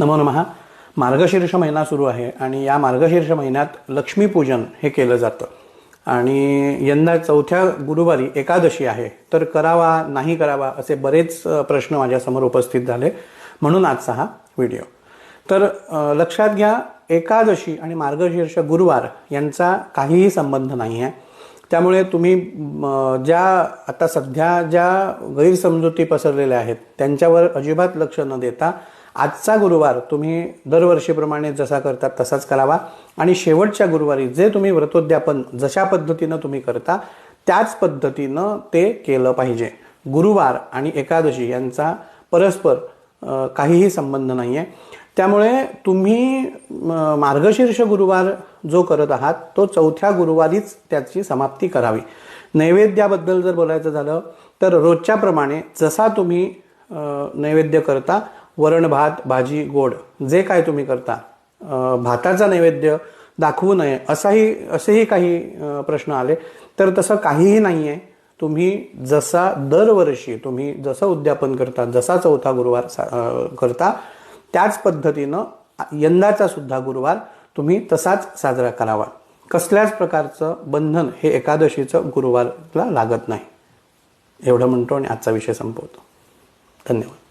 नमो नमः. मार्गशीर्ष महिना सुरू आहे आणि या मार्गशीर्ष महिन्यात लक्ष्मीपूजन हे केलं जातं. आणि यंदा चौथ्या गुरुवारी एकादशी आहे. तर करावा नाही करावा असे बरेच प्रश्न माझ्यासमोर उपस्थित झाले. म्हणून आजचा हा व्हिडिओ. तर लक्षात घ्या एकादशी आणि मार्गशीर्ष गुरुवार यांचा काहीही संबंध नाही आहे त्यामुळे तुम्ही ज्या आता सध्या ज्या गैरसमजुती पसरलेल्या आहेत त्यांच्यावर अजिबात लक्ष न देता आजचा गुरुवार तुम्ही दरवर्षीप्रमाणे जसा करतात तसाच करावा. आणि शेवटच्या गुरुवारी जे तुम्ही व्रतोद्यापन जशा पद्धतीनं तुम्ही करता त्याच पद्धतीनं ते केलं पाहिजे. गुरुवार आणि एकादशी यांचा परस्पर काहीही संबंध नाही आहे त्यामुळे तुम्ही मार्गशीर्ष गुरुवार जो करत आहात तो चौथ्या गुरुवारीच त्याची समाप्ती करावी. नैवेद्याबद्दल जर बोलायचं झालं तर रोजच्याप्रमाणे जसा तुम्ही नैवेद्य करता वरण भात भाजी गोड जे काय तुम्ही करता भाताचा नैवेद्य दाखवू नये असाही असेही काही प्रश्न आले. तर तसं काहीही नाही आहे तुम्ही जसा दरवर्षी तुम्ही जसं उद्यापन करता जसा चौथा गुरुवार सा- करता त्याच पद्धतीनं यंदाचा सुद्धा गुरुवार तुम्ही तसाच साजरा करावा. कसल्याच प्रकारचं बंधन हे एकादशीचं गुरुवारला लागत नाही. एवढं म्हणतो आणि आजचा विषय संपवतो. धन्यवाद.